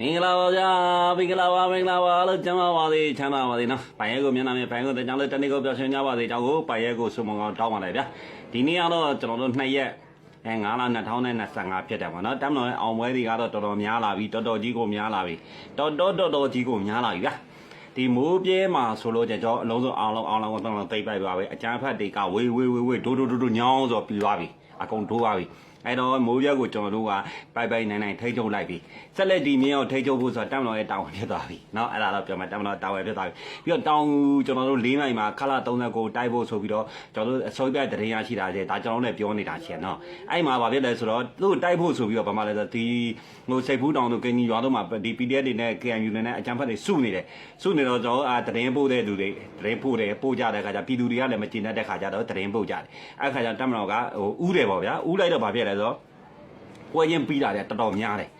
မင်္ဂလာပါဗျာမင်္ဂလာပါမင်္ဂလာပါလို့ကျမ်းပါပါစေချမ်းသာပါစေနော်ပိုင်ရဲကိုမျက်နှာမြင်ပိုင်ကိုတကြောင်လေးတနေ့ကိုပြောင်းရွှင်ကြပါစေကြောင်းကိုပိုင်ရဲကိုဆုမွန်ကောင်းတောင်းပါလိုက်ဗျာဒီနေ့ကတော့ကျွန်တော်တို့2ရက်အဲ9လ2025ဖြစ်တယ်ပေါ့နော်တမ်တော်ရဲ့အောင်ပွဲတွေကတော့တော်တော်များလာပြီတော်တော်ကြီးကိုများလာပြီတော်တော်တော်တော်ကြီးကိုများလာပြီဗျာဒီမိုးပြဲမှာဆိုလို့ကျွန်တော်အလုံးစုံအောင်လုံးအောင်လုံးကိုတော့တိတ်ပိုက်ပါပဲအကြမ်းဖက်တွေကဝေးဝေးဝေးဝေးဒိုးဒိုးဒိုးဒိုးညောင်းဆိုပြီးသွားပြီအကုန်ဒိုးသွားပြီ အဲ့တော့မိုးပြဲကိုကျွန်တော်တို့ကပိုက်ပိုက်နိုင်နိုင်ထိတ်ချုပ်လိုက်ပြီဆက်လက်ဒီမြင်းအောင်ထိတ်ချုပ်ဖို့ဆိုတော့တမ်တော်ရဲ့တာဝန်ဖြစ်သွားပြီเนาะအဲ့ဒါတော့ပြောမှတမ်တော်တာဝန်ဖြစ်သွားပြီပြီးတော့တောင်ကျွန်တော်တို့၄နိုင်မှာခလာ39တိုက်ဖို့ဆိုပြီးတော့ကျွန်တော်တို့အစိုးရတရင်ရရှိတာကျဒါကျွန်တော်လည်းပြောနေတာချင်းเนาะအဲ့မှာဗာဖြစ်လဲဆိုတော့သူ့တိုက်ဖို့ဆိုပြီးတော့ဘာမှလဲဆိုတော့ဒီဟိုစိတ်ဖူးတောင်တို့ကင်ကြီးရွာတို့မှာဒီ PDF တွေနဲ့ KNU တွေနဲ့အကြမ်းဖက်တွေစုနေတယ်စုနေတော့ကျွန်တော်အာတရင်ပို့တဲ့လူတွေတရင်ပို့တယ်ပို့ကြတဲ့ခါကျပြည်သူတွေကလည်းမကျင်တတ်တဲ့ခါကျတော့တရင်ပို့ကြတယ်အဲ့ခါကျတမ်မတော်ကဟိုဥတယ်ပေါ့ဗျာဥလိုက်တော့ဗာဖြစ် လဲဆိုတော့ပွဲချင်းပြီးတာတဲ့တော်တော်များတယ်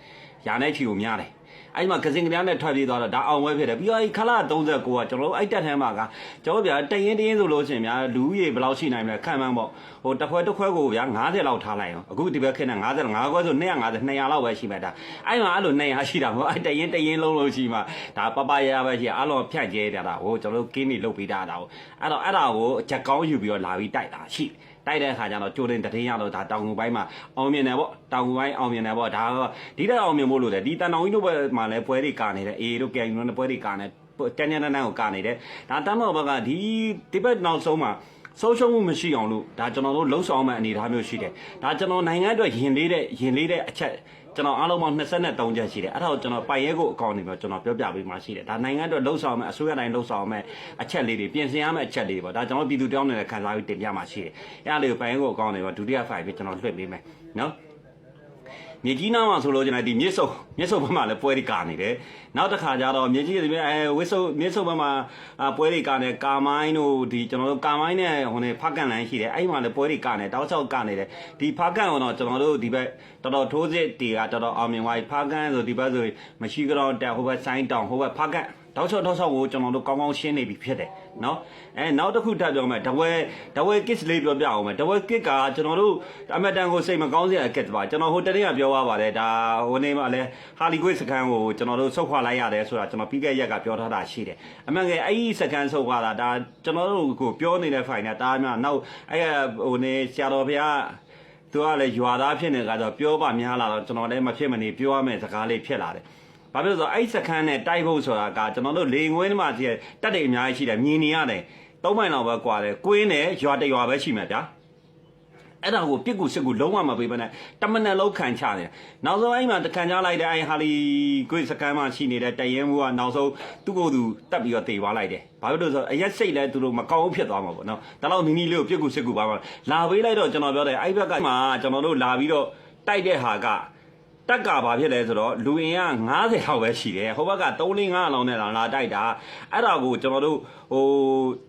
ရာနဲ့ချီကိုများတယ်အဲ့ဒီမှာကစင်ကလေးနဲ့ထွက်ပြေးသွားတော့ဒါအောင်ပွဲဖြစ်တယ်ပြီးတော့အဲ့ခလာ39ကကျွန်တော်တို့အဲ့တက်ထမ်းမှာကကျွန်တော်ဗျာတရင်တရင်ဆိုလို့ရှိရင်ဗျာလူကြီးဘယ်လောက်ရှိနိုင်မလဲခံမှန်းပေါ့ဟိုတစ်ခွဲတစ်ခွဲကိုဗျာ90လောက်ထားလိုက်အောင်အခုဒီဘက်ခင်းနဲ့90 5ခွဲဆို250 200လောက်ပဲရှိမှာဒါအဲ့မှာအဲ့လို200ရှိတာပေါ့အဲ့တရင်တရင်လုံးလုံးရှိမှာဒါပပရရပဲရှိအားလုံးဖြန့်ကျဲကြတာဟိုကျွန်တော်တို့ကင်းနေလုတ်ပေးတာဒါဟိုအဲ့တော့အဲ့ဒါကိုချက်ကောင်းယူပြီးတော့လာပြီးတိုက်တာရှိတို က်တဲ့အခါကျတော့ကြိုတင်တရင်ရတော့ဒါတောင်ငူပိုင်းမှာအောင်မြင်တယ်ပေါ့တောင်ငူပိုင်းအောင်မြင်တယ်ပေါ့ဒါတော့ဒီတက်အောင်မြင်ဖို့လို့လေဒီတန်တောင်ကြီးတို့ဘက်မှာလည်းပွဲတွေကာနေတယ်အေတို့ကဲယူတို့ပွဲတွေကာနေတန်ညံတန်းကိုကာနေတယ်ဒါတမ်းတော်ဘက်ကဒီဒီဘက်နောက်ဆုံးမှာ ဆုံးရှုံးမှုမရှိအောင်လို့ဒါကျွန်တော်တို့လှုပ်ဆောင်မဲ့အနေအထားမျိုးရှိတယ်ဒါကျွန်တော်နိုင်ငံအတွက်ယင်လေးတဲ့ယင်လေးတဲ့အချက်ကျွန်တော်အားလုံးပေါင်း23ချက်ရှိတယ်အဲ့ဒါကိုကျွန်တော်ပိုင်ရဲကိုအကောင့်နေပြီးကျွန်တော်ပြောပြပေးမှရှိတယ်ဒါနိုင်ငံအတွက်လှုပ်ဆောင်မဲ့အစိုးရတိုင်းလှုပ်ဆောင်မဲ့အချက်လေးတွေပြင်ဆင်ရမယ့်အချက်လေးတွေပေါ့ဒါကျွန်တော်ပြည်သူတောင်းနေတဲ့ခံစားပြီးတင်ပြမှရှိတယ်အဲ့ဒါလေးကိုပိုင်ရဲကိုအကောင့်နေပြီးဒုတိယ file ပြီးကျွန်တော်လွှင့်ပေးမယ်နော် မြေကြီးနားမှာဆိုလို့ကျွန်တော်ဒီမြစ်စုံမြစ်စုံဘက်မှာလည်းပွဲတွေကာနေတယ်နောက်တစ်ခါကျတော့မြေကြီးဒီအဲဝစ်စုံမြစ်စုံဘက်မှာပွဲတွေကာနေကာမိုင်းတို့ဒီကျွန်တော်တို့ကာမိုင်းနဲ့ဟိုနေဖက်ကန်လန်းရှိတယ်အဲ့ဒီမှာလည်းပွဲတွေကာနေတောက်ချောက်ကာနေတယ်ဒီဖက်ကန်ကတော့ကျွန်တော်တို့ဒီဘက်တော်တော်ထိုးစစ်တွေကတော်တော်အောင်မြင်သွားပြီဖက်ကန်ဆိုဒီဘက်ဆိုမရှိကြောင်တက်ဟိုဘက်ဆိုင်းတောင်ဟိုဘက်ဖက်ကန် တောက်ချောက်တောက်ချောက်ကိုကျွန်တော်တို့ကောင်းကောင်းရှင်းနေပြီဖြစ်တယ်နော်အဲနောက်တစ်ခုထပ်ပြောမယ်ဒဝဲဒဝဲ kits လေးပြောပြအောင်မယ်ဒဝဲ kit ကကျွန်တော်တို့အမတန်ကိုစိတ်မကောင်းစရာ kit ပါကျွန်တော်ဟိုတနေ့ကပြောသွားပါတယ်ဒါဟိုနေ့မှလည်းဟာလီကွေးစကန်ကိုကျွန်တော်တို့ဆုတ်ခွာလိုက်ရတယ်ဆိုတာကျွန်တော်ပြီးခဲ့ရက်ကပြောထားတာရှိတယ်အမှန်ကအဲ့ဒီစကန်ဆုတ်ခွာတာဒါကျွန်တော်တို့ကိုပြောနေတဲ့ file နဲ့တားများနောက်အဲ့ဟိုနေဆရာတော်ဘုရားသူကလည်းရွာသားဖြစ်နေကြတော့ပြောပါများလာတော့ကျွန်တော်လည်းမဖြစ်မနေပြောရမယ့်စကားလေးဖြစ်လာတယ်။ ဘာဖြစ်လို့ဆိုတော့အဲ့စခန်းနဲ့တိုက်ဖို့ဆိုတာကကျွန်တော်တို့လေငွေးမှာကြီးတက်တယ်အများကြီးရှိတယ်မြင်နေရတယ်။သုံးမိုင်လောက်ပဲကွာတယ်။ကွင်းနဲ့ရွာတရွာပဲရှိမှာဗျာ။အဲ့ဒါကိုပြစ်ကူစစ်ကူလုံးဝမပေးဘဲနဲ့တမနက်လုံးခံချတယ်။နောက်ဆုံးအဲ့မှာတခံချလိုက်တဲ့အဲ့ဟာလီကွေးစကန်မှာရှိနေတဲ့တရင်ဘူးကနောက်ဆုံးသူ့ကိုယ်သူတက်ပြီးတော့တေသွားလိုက်တယ်။ဘာဖြစ်လို့ဆိုတော့အရက်စိတ်လဲသူတို့မကောင်းဘူးဖြစ်သွားမှာပေါ့နော်။ဒါတော့နီနီလေးကိုပြစ်ကူစစ်ကူပါမှာလာပေးလိုက်တော့ကျွန်တော်ပြောတယ်အဲ့ဘက်ကမှကျွန်တော်တို့လာပြီးတော့တိုက်တဲ့ဟာက တက်ကဘာဖြစ်လဲဆိုတော့လူအင်က90လောက်ပဲရှိတယ်ဟိုဘက်က3 4 5လောင်းနဲ့လာတိုက်တာအဲ့ဒါကိုကျွန်တော်တို့ဟို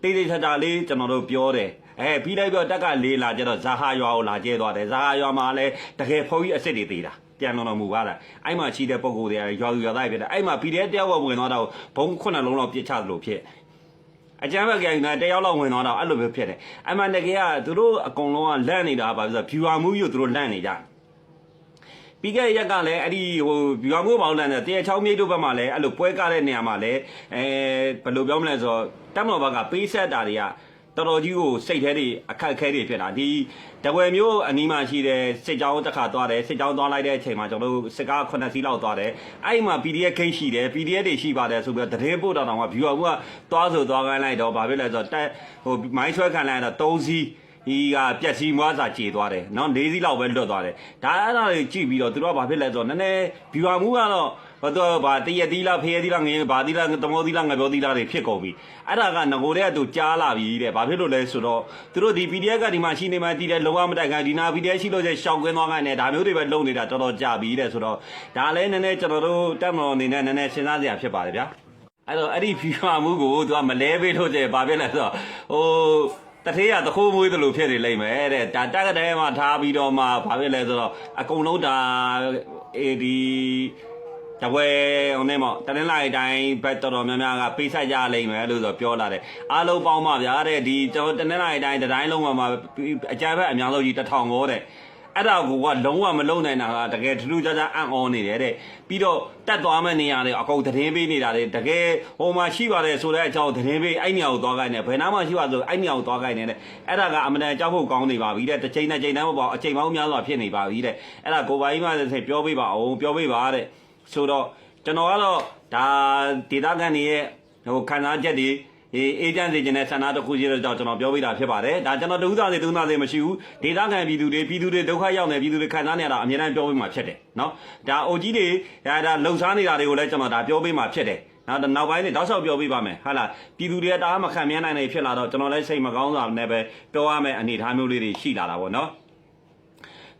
တေးသေးချာချာလေးကျွန်တော်တို့ပြောတယ်အဲပြီးလိုက်ပြောတက်ကလေးလာကြတော့ဇာဟာရွာကိုလာကျဲသွားတယ်ဇာဟာရွာမှာလည်းတကယ်ဖုန်းကြီးအစ်စ်တွေသေးတာပြန်တော်တော်မူပါလားအဲ့မှာရှိတဲ့ပုံကိုယ်တွေကရွာသူရွာသားတွေဖြစ်တယ်အဲ့မှာ PDF တယောက်ဝင်သွားတော့ဘုံခုနှစ်လုံးလောက်ပြစ်ချသလိုဖြစ်အကြမ်းဖက်ကြရင်တယောက်လောက်ဝင်သွားတော့အဲ့လိုမျိုးဖြစ်တယ်အမှန်တကယ်ကသူတို့အကုန်လုံးကလန့်နေတာပါဆိုတော့ viewer မှုယူသူတို့လန့်နေကြတယ် ပြီးခဲ့တဲ့ရက်ကလည်းအဲ့ဒီဟိုဗျောင်မိုးပေါင်းလန်တဲ့တရချောင်းမြိတ်တို့ဘက်မှာလည်းအဲ့လိုပွဲကားတဲ့နေရာမှာလည်းအဲဘယ်လိုပြောမလဲဆိုတော့တက်မတော်ဘက်ကပေးဆက်တာတွေကတော်တော်ကြီးကိုစိတ်ထဲတွေအခက်အခဲတွေဖြစ်တာဒီတဝယ်မျိုးအနီးမှာရှိတဲ့စစ်ကြောင်းတစ်ခါသွားတယ်စစ်ကြောင်းသွားလိုက်တဲ့အချိန်မှာကျွန်တော်တို့စစ်ကား9စီးလောက်သွားတယ်အဲ့ဒီမှာ PDF ဂိတ်ရှိတယ် PDF တွေရှိပါတယ်ဆိုပြီးတော့တရင်ပို့တော်တော်က viewer ကသွားဆိုသွားခိုင်းလိုက်တော့ဘာဖြစ်လဲဆိုတော့တက်ဟိုမိုင်းဆွဲခံလိုက်တော့3စီး ဤကပြက်စီမွားစာခြေသွားတယ်နော်၄စီးလောက်ပဲလွတ်သွားတယ်ဒါအဲ့ဒါတွေကြည့်ပြီးတော့သူတို့ကဘာဖြစ်လဲဆိုတော့နည်းနည်းဘီဝါမူကတော့ဘာတော့ဘာတရသီလားဖရဲသီလားငင်းဘာသီလားတမောသီလားငပြောသီလားတွေဖြစ်ကုန်ပြီအဲ့ဒါကငကိုတဲ့သူကြားလာပြီတဲ့ဘာဖြစ်လို့လဲဆိုတော့သူတို့ဒီ PDF ကဒီမှာရှိနေမှတည်တယ်လောကမတိုက်ခိုင်းဒီနာ PDF ရှိလို့ကျရှောင်ကွင်းသွားခိုင်းတယ်ဒါမျိုးတွေပဲလုပ်နေတာတော်တော်ကြာပြီတဲ့ဆိုတော့ဒါလည်းနည်းနည်းကျွန်တော်တို့တက်မတော်အနေနဲ့နည်းနည်းစဉ်းစားစရာဖြစ်ပါတယ်ဗျာအဲ့တော့အဲ့ဒီ view မှုကိုသူကမလဲပေးလို့ကျဘာဖြစ်လဲဆိုတော့ဟို တထေးရတခိုးမွေးတယ်လို့ဖြစ်နေလိမ့်မယ်တဲ့ဒါတက်ကတဲ့မှာထားပြီးတော့မှဘာဖြစ်လဲဆိုတော့အကုန်လုံးဒါအေဒီတပွဲဟိုနေမော်တနင်္လာရီတိုင်းဘက်တော်တော်များများကပေးဆက်ကြလိမ့်မယ်လို့ဆိုပြောလာတယ်အားလုံးပေါင်းပါဗျာတဲ့ဒီကျွန်တော်တနင်္လာရီတိုင်းတိုင်းလုံးမှာမှာအကြမ်းဖက်အများဆုံးကြီး1000ကိုတဲ့ အဲ့ဒါကိုကလုံးဝမလုံးနိုင်တာကတကယ်ထူးထူးခြားခြားအံ့ဩနေတယ်တဲ့ပြီးတော့တက်သွားမဲ့နေရာတွေအကုန်သတင်းပေးနေတာတွေတကယ်ဟိုမှာရှိပါတယ်ဆိုတဲ့အကြောင်းသတင်းပေးအဲ့နေရာကိုသွားခိုင်းတယ်ဘယ်နာမှရှိပါဆိုအဲ့နေရာကိုသွားခိုင်းတယ်တဲ့အဲ့ဒါကအမှန်တန်ကြောက်ဖို့ကောင်းနေပါပြီတဲ့တစ်ချိန်နဲ့ချိန်တိုင်းမပေါ့အချိန်ပေါင်းများစွာဖြစ်နေပါပြီတဲ့အဲ့ဒါကိုပါကြီးမှလည်းပြောပေးပါအောင်ပြောပေးပါတဲ့ဆိုတော့ကျွန်တော်ကတော့ဒါဒေတာကန်တွေရဲ့ဟိုခံစားချက်တွေ အေးအေဂျင့်စီကျင်တဲ့ဆန္ဒတစ်ခုရှိတဲ့ကြောင့်ကျွန်တော်ပြောပြတာဖြစ်ပါတယ်ဒါကျွန်တော်တဦးသားစီတဦးသားစီမရှိဘူးဒေတာခံပြည်သူတွေပြည်သူတွေဒုက္ခရောက်နေပြည်သူတွေခံစားနေရတာအများအားပြောပြမှာဖြစ်တယ်နော်ဒါအိုကြီးတွေဒါဒါလှုပ်ရှားနေတာတွေကိုလည်းကျွန်တော်ဒါပြောပြမှာဖြစ်တယ်နောက်နောက်ပိုင်းနဲ့တောက်လျှောက်ပြောပြပါမယ်ဟာလားပြည်သူတွေကတအားမခံမြင်နိုင်နေဖြစ်လာတော့ကျွန်တော်လည်းစိတ်မကောင်းစွာနဲ့ပဲပြောရမယ့်အနေအထားမျိုးလေးတွေရှိလာတာပေါ့နော်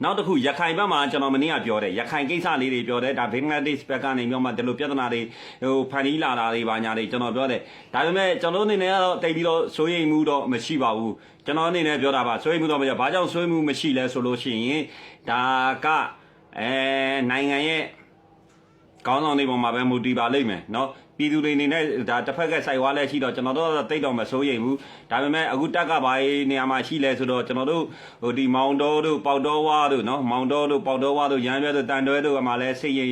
နောက်တစ်ခုရခိုင်ဘက်မှာကျွန်တော်မနေ့ကပြောတယ်ရခိုင်ကိစ္စလေးတွေပြောတယ်ဒါဘင်္ဂလားဒေ့ရှ်ဘက်ကနေပြောမှဒီလိုပြဿနာတွေဟိုဖန်တီးလာတာတွေဘာညာတွေကျွန်တော်ပြောတယ်ဒါပေမဲ့ကျွန်တော်အနေနဲ့ကတော့တိတ်ပြီးတော့စိုးရိမ်မှုတော့မရှိပါဘူးကျွန်တော်အနေနဲ့ပြောတာပါစိုးရိမ်မှုတော့မရှိဘာကြောင့်စိုးရိမ်မှုမရှိလဲဆိုလို့ရှိရင်ဒါကအဲနိုင်ငံရဲ့ကောင်းဆောင်တွေပေါ်မှာပဲမူတည်ပါလိမ့်မယ်เนาะ ပြည်သူတွေအနေနဲ့ဒါတစ်ဖက်ကစိုက်ဝါလဲရှိတော့ကျွန်တော်တို့ကတော့တိတ်တော့မစိုးရိမ်ဘူးဒါပေမဲ့အခုတက်ကဘာနေရာမှာရှိလဲဆိုတော့ကျွန်တော်တို့ဟိုဒီမောင်တော်တို့ပေါတော်ဝါတို့နော်မောင်တော်တို့ပေါတော်ဝါတို့ရန်ပြဲတို့တန်တွဲတို့ကမှလည်းစိတ်ရင်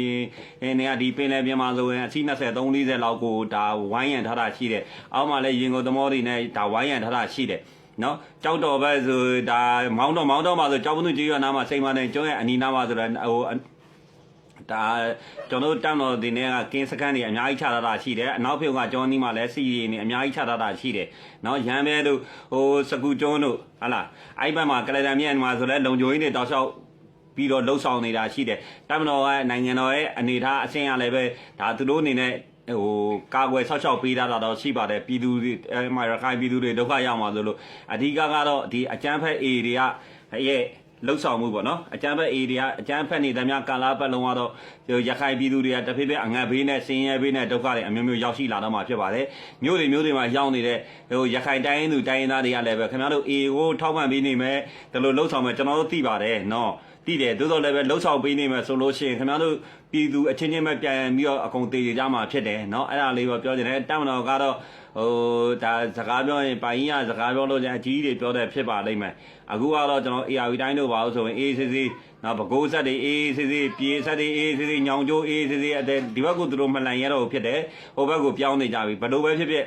ရင်နေရာဒီပင်လယ်ပြင်မှာဆိုရင်အစီ20 30လောက်ကိုဒါဝိုင်းရံထားတာရှိတယ်အောက်မှာလည်းရင်ကုန်သမောတွေနဲ့ဒါဝိုင်းရံထားတာရှိတယ်နော်ကြောက်တော်ပဲဆိုဒါမောင်းတော်မောင်းတော်မှာဆိုကြောက်ပုန်းကြီးရွာနာမှာစိန်မနဲ့ကျုံးရဲ့အနီနာမှာဆိုတော့ဟို ဒါကျွန်တော်တို့တန်းတော်ဒီနေ့ကကင်းစကန်တွေအများကြီးချထားတာရှိတယ်အနောက်ဖြုတ်ကကျောင်းနီးမှာလည်းစီရီနေအများကြီးချထားတာရှိတယ်နော်ရမ်းပဲတို့ဟိုစကူကျွန်းတို့ဟာလားအဲ့ဘက်မှာကလဒန်မြတ်မှာဆိုလဲလုံချိုကြီးတွေတောက်လျှောက်ပြီးတော့လှုပ်ဆောင်နေတာရှိတယ်တမတော်ကနိုင်ငံတော်ရဲ့အနေထားအဆင့်ရလည်းပဲဒါသူတို့အနေနဲ့ဟိုကာကွယ်ဆောက်ရှောက်ပေးတာတော့ရှိပါတယ်ပြည်သူတွေအဲမှာရခိုင်ပြည်သူတွေဒုက္ခရောက်မှာဆိုလို့အဓိကကတော့ဒီအကျန်းဖက် A တွေကရဲ့ လှုပ်ဆောင်မှုပေါ့နော်အကျန်းဖက် A တွေကအကျန်းဖက်နေတဲ့များကာလာပတ်လုံးကတော့ရခိုင်ပြည်သူတွေကတဖြည်းဖြည်းအငတ်ဘေးနဲ့ဆင်းရဲဘေးနဲ့ဒုက္ခတွေအမျိုးမျိုးရောက်ရှိလာတော့မှာဖြစ်ပါတယ်မြို့တွေမြို့တွေမှာရောက်နေတဲ့ဟိုရခိုင်တိုင်းသူတိုင်းရင်းသားတွေကလည်းပဲခင်ဗျားတို့ A ကိုထောက်ပံ့ပေးနေမယ်ဒီလိုလှုပ်ဆောင်မယ်ကျွန်တော်တို့သိပါတယ်နော် တည်တယ်သို့တော်လည်းပဲလှုပ်ဆောင်ပေးနေမယ်ဆိုလို့ရှိရင်ခင်ဗျားတို့ပြည်သူအချင်းချင်းပဲပြန်ပြီးတော့အကုန်တည်ကြမှာဖြစ်တယ်เนาะအဲ့ဒါလေးပဲပြောချင်တယ်တမန်တော်ကတော့ဟိုဒါစကားပြောရင်ပိုင်ကြီးကစကားပြောလို့ချင်းအကြီးတွေပြောတဲ့ဖြစ်ပါလိမ့်မယ်အခုကတော့ကျွန်တော် AR တိုင်းတို့ပါလို့ဆိုရင် ACC နော်ဗကိုးဆက်တွေ ACC ပြေဆက်တွေ ACC ညောင်ကျိုး ACC အတဲ့ဒီဘက်ကသူတို့မလန်ရတော့ဖြစ်တယ်ဟိုဘက်ကိုပြောင်းနေကြပြီဘယ်လိုပဲဖြစ်ဖြစ်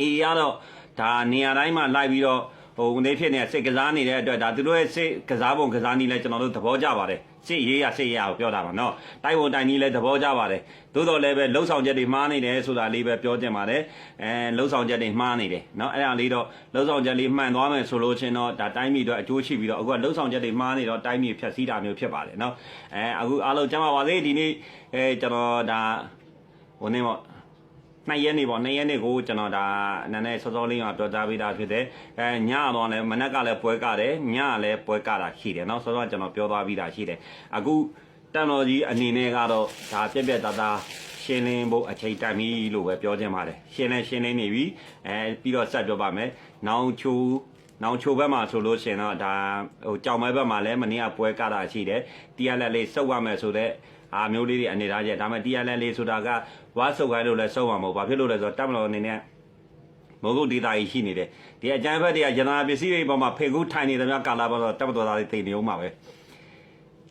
A ရတော့ဒါနေရာတိုင်းမှာလိုက်ပြီးတော့ ဟိုဝန်သေးဖြစ်နေတဲ့စိတ်ကစားနေတဲ့အတွက်ဒါသူတို့ရဲ့စိတ်ကစားပုံကစားနည်းလဲကျွန်တော်တို့သဘောကျပါတယ်စိတ်ရေးရစိတ်ရကိုပြောတာပါနော်တိုက်ဝန်တိုင်နည်းလဲသဘောကျပါတယ်သို့တော်လည်းပဲလှုပ်ဆောင်ချက်တွေမှားနေတယ်ဆိုတာလေးပဲပြောတင်ပါတယ်အဲလှုပ်ဆောင်ချက်တွေမှားနေတယ်နော်အဲ့ဒါလေးတော့လှုပ်ဆောင်ချက်လေးမှန်သွားမယ်ဆိုလို့ချင်းတော့ဒါတိုင်းပြည်တော့အကျိုးရှိပြီးတော့အခုကလှုပ်ဆောင်ချက်တွေမှားနေတော့တိုင်းပြည်ဖြတ်စည်းတာမျိုးဖြစ်ပါတယ်နော်အဲအခုအားလုံးကျမ်းပါပါစေဒီနေ့အဲကျွန်တော်ဒါဟိုနေ့ပေါ့ နှစ်ရက်နေပေါ့နှစ်ရက်နေကိုကျွန်တော်ဒါနည်းနည်းစောစောလေးကပြောကြားပေးတာဖြစ်တယ်အဲညတော့လည်းမနက်ကလည်းပွဲကတယ်ညကလည်းပွဲကတာရှိတယ်เนาะစောစောကျွန်တော်ပြောသွားပြီးတာရှိတယ်အခုတန်တော်ကြီးအနေနဲ့ကတော့ဒါပြက်ပြက်သားသားရှင်းလင်းဖို့အချိန်တန်ပြီလို့ပဲပြောချင်ပါတယ်ရှင်းလဲရှင်းလင်းနေပြီအဲပြီးတော့ဆက်ပြောပါမယ်နောင်ချိုနောင်ချိုဘက်မှာဆိုလို့ရှိရင်တော့ဒါဟိုကြောင်မဲဘက်မှာလည်းမနေ့ကပွဲကတာရှိတယ်တရားလက်လေးစုပ်ရမယ်ဆိုတော့ အာမျိုးလေးတွေအနေထားချက်ဒါမှတရားလက်လေးဆိုတာကဝါစုပ်ခိုင်းလို့လည်းစုပ်မှာမဟုတ်ဘာဖြစ်လို့လဲဆိုတော့တက်မလို့အနေနဲ့မိုးကုတ်ဒေတာကြီးရှိနေတယ်ဒီအကြမ်းဖက်တွေကရတနာပစ္စည်းတွေပေါ်မှာဖေကူးထိုင်နေတယ်များကာလာပေါ်တော့တက်မတော်သားတွေတိတ်နေအောင်ပါပဲ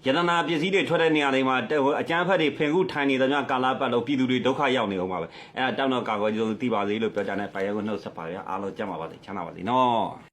ရတနာပစ္စည်းတွေထွက်တဲ့နေရာတွေမှာအကြမ်းဖက်တွေဖင်ကူးထိုင်နေတယ်များကာလာပတ်လို့ပြည်သူတွေဒုက္ခရောက်နေအောင်ပါပဲအဲဒါတောင်းတော့ကာကွယ်ကြိုးသိပါစေလို့ပြောကြတဲ့ပိုင်ရဲကိုနှုတ်ဆက်ပါရအားလုံးကြမ်းပါပါစေချမ်းသာပါစေနော်